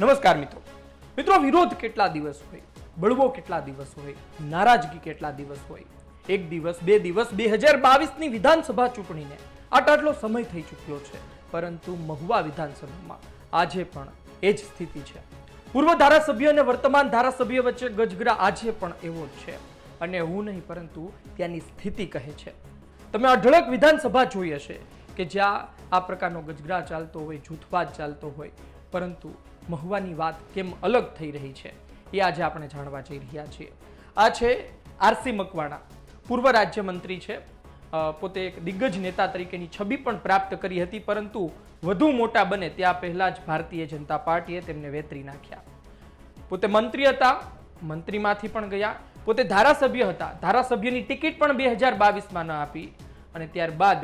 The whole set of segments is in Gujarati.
નમસ્કાર મિત્રો. મિત્રો, વિરોધ કેટલા દિવસ હોય? બળવો કેટલા દિવસ હોય? નારાજગી કેટલા દિવસ હોય? એક દિવસ, બે દિવસ, બે હજાર બાવીસની વિધાનસભા ચૂંટણીને આટ આટલો સમય થઈ ચૂક્યો છે. પરંતુ મહુવા વિધાનસભામાં આજે પણ એ જ સ્થિતિ છે. પૂર્વ ધારાસભ્ય અને વર્તમાન ધારાસભ્ય વચ્ચે ગજગરા આજે પણ એવો જ છે. અને હું નહીં, પરંતુ ત્યાંની સ્થિતિ કહે છે. તમે અઢળક વિધાનસભા જોઈ હશે કે જ્યાં આ પ્રકારનો ગજગરા ચાલતો હોય, જૂથવાદ ચાલતો હોય, પરંતુ મહુવાની વાત કેમ અલગ થઈ રહી છે એ આજે આપણે જાણવા જઈ રહ્યા છીએ. આ છે આરસી મકવાણા. પૂર્વ રાજ્યમંત્રી છે. પોતે એક દિગ્ગજ નેતા તરીકેની છબી પણ પ્રાપ્ત કરી હતી, પરંતુ વધુ મોટા બને ત્યાં પહેલાં જ ભારતીય જનતા પાર્ટીએ તેમને વેતરી નાખ્યા. પોતે મંત્રી હતા, મંત્રીમાંથી પણ ગયા. પોતે ધારાસભ્ય હતા. ધારાસભ્યની ટિકિટ પણ બે હજાર બાવીસમાં ન આપી. અને ત્યારબાદ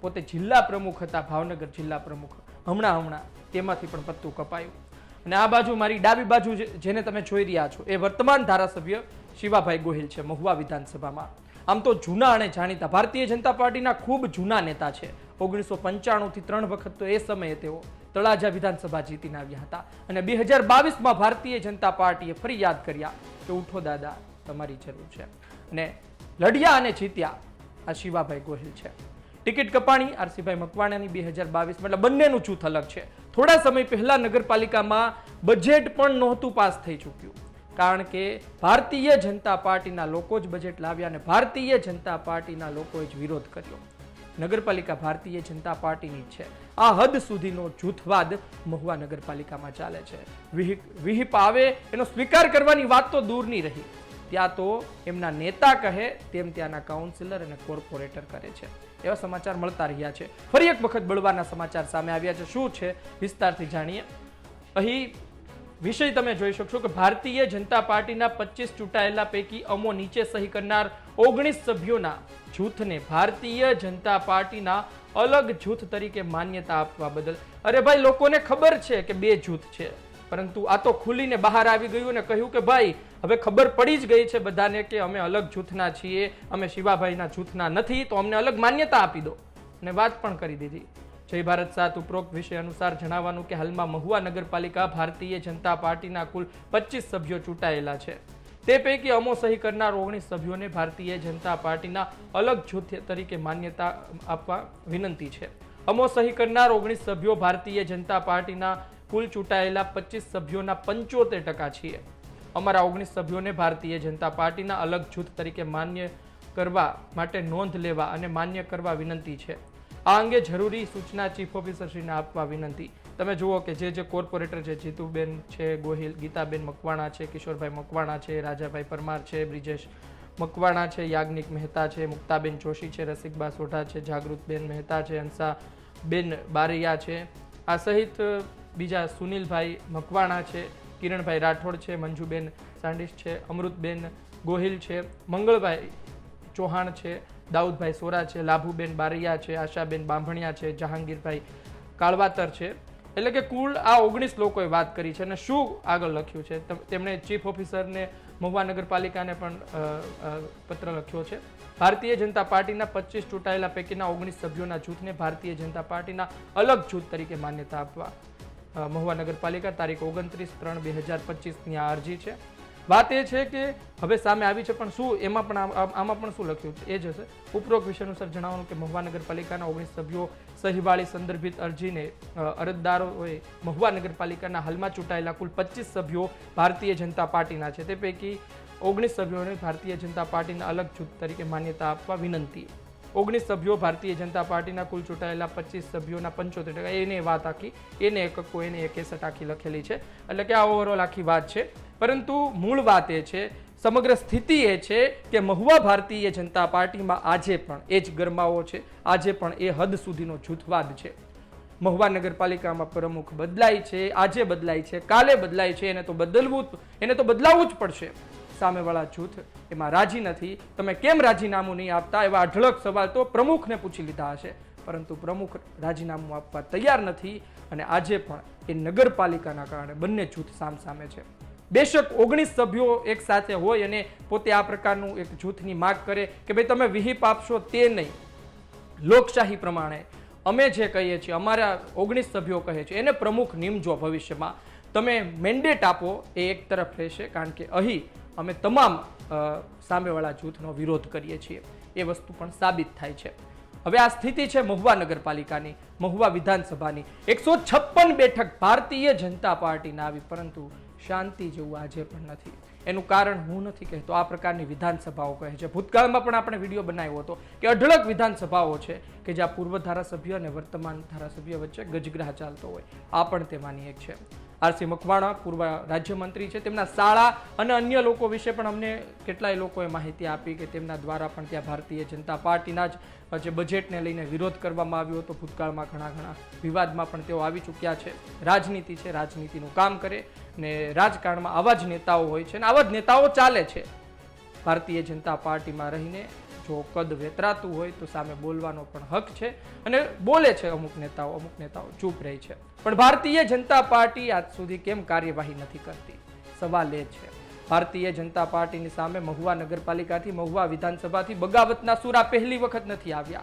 પોતે જિલ્લા પ્રમુખ હતા, ભાવનગર જિલ્લા પ્રમુખ. હમણાં હમણાં તેમાંથી પણ પત્તું કપાયું. અને આ બાજુ મારી ડાબી બાજુ જેને તમે જોઈ રહ્યા છો, એ વર્તમાન ધારાસભ્ય શિવાભાઈ ગોહિલ છે મહુવા વિધાનસભામાં. આમ તો જૂના અને જાણીતા ભારતીય જનતા પાર્ટીના ખૂબ જૂના નેતા છે. ઓગણીસો પંચાણુંથી ત્રણ વખત તો એ સમયે તેઓ તળાજા વિધાનસભા જીતીને આવ્યા હતા. અને બે હજાર બાવીસમાં ભારતીય જનતા પાર્ટીએ ફરી યાદ કર્યા કે ઉઠો દાદા, તમારી જરૂર છે. અને લડ્યા અને જીત્યા આ શિવાભાઈ ગોહિલ છે. ટિકિટ કપાણી, આરસીભાઈ મકવાણાની બે હજાર બાવીસ, મતલબ બંનેનું જૂથ અલગ છે. થોડા સમય પહેલા નગરપાલિકામાં બજેટ પણ નહોતું પાસ થઈ ચૂક્યું. કારણ કે ભારતીય જનતા પાર્ટીના લોકો જ બજેટ લાવ્યા અને ભારતીય જનતા પાર્ટીના લોકોએ જ વિરોધ કર્યો. નગરપાલિકા ભારતીય જનતા પાર્ટીની છે. આ હદ સુધીનો જૂથવાદ મહુવા નગરપાલિકામાં ચાલે છે. વિહિપ આવે, એનો સ્વીકાર કરવાની વાત તો દૂરની રહી. ત્યાં તો એમના નેતા કહે, તેમ ત્યાંના કાઉન્સિલર અને કોર્પોરેટર કરે છે. એવા સમાચાર મળતા રહ્યા છે. ફરી એક વખત બળવાના સમાચાર સામે આવ્યા છે. શું છે? વિસ્તારથી જાણીએ. અહીં વિષય તમે જોઈ શકશો કે ભારતીય જનતા પાર્ટીના પચીસ ચૂંટાયેલા પૈકી અમો નીચે સહી કરનાર ઓગણીસ સભ્યોના જૂથને ભારતીય જનતા પાર્ટીના અલગ જૂથ તરીકે માન્યતા આપવા બદલ. અરે ભાઈ, લોકોને ખબર છે કે બે જૂથ છે. પરંતુ આ તો ખુલીને બહાર આવી ગયું અને કહ્યું કે ભાઈ હવે ખબર પડી જ ગઈ છે બધાને કે અમે અલગ જૂથના છીએ, અમે શિવાભાઈના જૂથના નથી, તો અમને અલગ માન્યતા આપી દો. અને વાત પણ કરી દીધી. જય ભારત સાત ઉપરોક્ત વિષય અનુસાર જણાવવાનું કે હાલમાં મહુવા નગરપાલિકા ભારતીય જનતા પાર્ટીના કુલ પચીસ સભ્યો ચૂંટાયેલા છે. તે પૈકી અમો સહી કરનાર ઓગણીસ સભ્યોને ભારતીય જનતા પાર્ટીના અલગ જૂથ તરીકે માન્યતા આપવા વિનંતી છે. અમો સહી કરનાર ઓગણીસ સભ્યો ભારતીય જનતા પાર્ટીના કુલ ચૂંટાયેલા પચીસ સભ્યોના પંચોતેર ટકા છીએ. અમારા ઓગણીસ સભ્યોને ભારતીય જનતા પાર્ટીના અલગ જૂથ તરીકે માન્ય કરવા માટે નોંધ લેવા અને માન્ય કરવા વિનંતી છે. આ અંગે જરૂરી સૂચના ચીફ ઓફિસરશ્રીને આપવા વિનંતી. તમે જુઓ કે જે જે કોર્પોરેટર છે, જીતુબેન છે, ગોહિલ, ગીતાબેન મકવાણા છે, કિશોરભાઈ મકવાણા છે, રાજાભાઈ પરમાર છે, બ્રિજેશ મકવાણા છે, યાજ્ઞિક મહેતા છે, મુક્તાબેન જોશી છે, રસિકબા સોઢા છે, જાગૃતબેન મહેતા છે હંસાબેન બારૈયા છે. આ સહિત બીજા સુનિલભાઈ મકવાણા છે કિરણભાઈ રાઠોડ છે, મંજુબેન સાંડિસ છે, અમૃતબેન ગોહિલ છે, મંગળભાઈ ચૌહાણ છે, દાઉદભાઈ સોરા છે, લાભુબેન બારૈયા છે, આશાબેન બાંભણિયા છે, જહાંગીરભાઈ કાળવાતર છે. એટલે કે કુલ આ ઓગણીસ લોકોએ વાત કરી છે અને શું આગળ લખ્યું છે? તેમણે ચીફ ઓફિસરને, મહુવા નગરપાલિકાને પણ પત્ર લખ્યો છે. ભારતીય જનતા પાર્ટીના પચીસ ચૂંટાયેલા પૈકીના ઓગણીસ સભ્યોના જૂથને ભારતીય જનતા પાર્ટીના અલગ જૂથ તરીકે માન્યતા આપવા મહુવા નગરપાલિકા તારીખ ઓગણત્રીસ ત્રણ બે હજાર પચીસની આ અરજી છે. વાત એ છે કે હવે સામે આવી છે, પણ શું એમાં પણ આમ- પણ શું લખ્યું? એ જ હશે. ઉપરોક્ત વિષય અનુસાર જણાવવાનું કે મહુવા નગરપાલિકાના ઓગણીસ સભ્યો સહીવાળી સંદર્ભિત અરજીને અરજદારોએ મહુવા નગરપાલિકાના હાલમાં ચૂંટાયેલા કુલ પચીસ સભ્યો ભારતીય જનતા પાર્ટીના છે. તે પૈકી ઓગણીસ સભ્યોને ભારતીય જનતા પાર્ટીના અલગ જૂથ તરીકે માન્યતા આપવા વિનંતી. ઓગણીસ સભ્યો ભારતીય જનતા પાર્ટીના કુલ ચૂંટાયેલા પચીસ સભ્યોના પંચોતેર ટકા. એને વાત આખી, એને એકકો એને એક કેસેટ આખી લખેલી છે. એટલે કે આ ઓવરઓલ આખી વાત છે. પરંતુ મૂળ વાત એ છે, સમગ્ર સ્થિતિ એ છે કે મહુવા ભારતીય જનતા પાર્ટીમાં આજે પણ એ જ ગરમાવો છે. આજે પણ એ હદ સુધીનો જૂથવાદ છે. મહુવા નગરપાલિકામાં પ્રમુખ બદલાય છે, આજે બદલાય છે, કાલે બદલાય છે, એને તો બદલવું એને તો બદલાવવું જ પડશે. સામેવાળા જૂથ એમાં રાજી નથી. તમે કેમ રાજીનામું નહીં આપતા? એવા અઢળક સવાલ તો પ્રમુખને પૂછી લીધા હશે. પરંતુ પ્રમુખ રાજીનામું આપવા તૈયાર નથી અને આજે પણ એ નગરપાલિકાના કારણે બંને જૂથ સામસામે છે. બેશક ઓગણીસ સભ્યો એક સાથે હોય અને પોતે આ પ્રકારનું એક જૂથની માગ કરે કે ભાઈ તમે વિહિપ આપશો તે નહીં. લોકશાહી પ્રમાણે અમે જે કહીએ છીએ, અમારા ઓગણીસ સભ્યો કહે છે, એને પ્રમુખ નિમજો ભવિષ્યમાં. તમે મેન્ડેટ આપો એ એક તરફ રહેશે, કારણ કે અહીં અમે તમામ સામેવાળા જૂથનો વિરોધ કરીએ છીએ. એ વસ્તુ પણ સાબિત થાય છે. હવે આ સ્થિતિ છે મહુવા નગરપાલિકાની, મહુવા વિધાનસભાની. એકસો છપ્પન બેઠક ભારતીય જનતા પાર્ટીના આવી, પરંતુ શાંતિ જેવું આજે પણ નથી. એનું કારણ હું નથી કહેતો. આ પ્રકારની વિધાનસભાઓ કહે છે. ભૂતકાળમાં પણ આપણે વીડિયો બનાવ્યો હતો કે અઢળક વિધાનસભાઓ છે કે જ્યાં પૂર્વ ધારાસભ્ય અને વર્તમાન ધારાસભ્ય વચ્ચે ગજગ્રાહ ચાલતો હોય. આ પણ તેમાંની એક છે. આરસી મકવાણા, પૂર્વ રાજ્યમંત્રી છે, તેમના શાળા અને અન્ય લોકો વિશે પણ અમને કેટલાય લોકોએ માહિતી આપી કે તેમના દ્વારા પણ ત્યાં ભારતીય જનતા પાર્ટીના જ જે બજેટને લઈને વિરોધ કરવામાં આવ્યો હતો. ભૂતકાળમાં ઘણા ઘણા વિવાદમાં પણ તેઓ આવી ચૂક્યા છે. રાજનીતિ છે, રાજનીતિનું કામ કરે ને રાજકારણમાં આવા જ નેતાઓ હોય છે અને આવા જ નેતાઓ ચાલે છે. ભારતીય જનતા પાર્ટીમાં રહીને જો કદ વેતરાતું હોય તો સામે બોલવાનો પણ હક છે અને બોલે છે અમુક નેતાઓ અમુક નેતાઓ ચૂપ રહે છે. પણ ભારતીય જનતા પાર્ટી આજ સુધી કેમ કાર્યવાહી નથી કરતી? સવાલ એ છે. ભારતીય જનતા પાર્ટીની સામે મહુવા નગરપાલિકાથી, મહુવા વિધાનસભાથી બગાવતના સુરા પહેલી વખત નથી આવ્યા.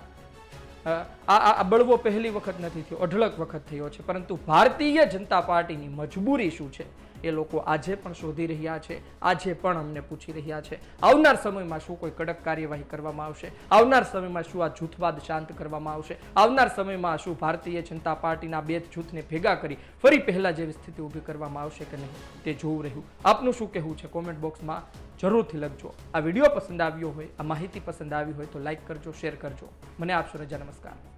આ, આ- બળવો પહેલી વખત નથી થયો, અઢળક વખત થયો છે. પરંતુ ભારતીય જનતા પાર્ટીની મજબૂરી શું છે? એ લોકો આજે પણ શોધી રહ્યા છે, આજે પણ અમને પૂછી રહ્યા છે, આવનાર સમયમાં શું કોઈ કડક કાર્યવાહી કરવામાં આવશે, આવનાર સમયમાં શું આ જૂથવાદ શાંત કરવામાં આવશે, આવનાર સમયમાં શું ભારતીય જનતા પાર્ટીના બે જૂથને ભેગા કરી ફરી પહેલા જેવી સ્થિતિ ઊભી કરવામાં આવશે કે નહીં, તે જોવું રહ્યું. આપનું શું કહેવું છે? કોમેન્ટ બોક્સમાં જરૂરથી લખજો. આ વીડિયો પસંદ આવ્યો હોય, આ માહિતી પસંદ આવી હોય તો લાઇક કરજો, શેર કરજો. મને આપશો રજા નમસ્કાર.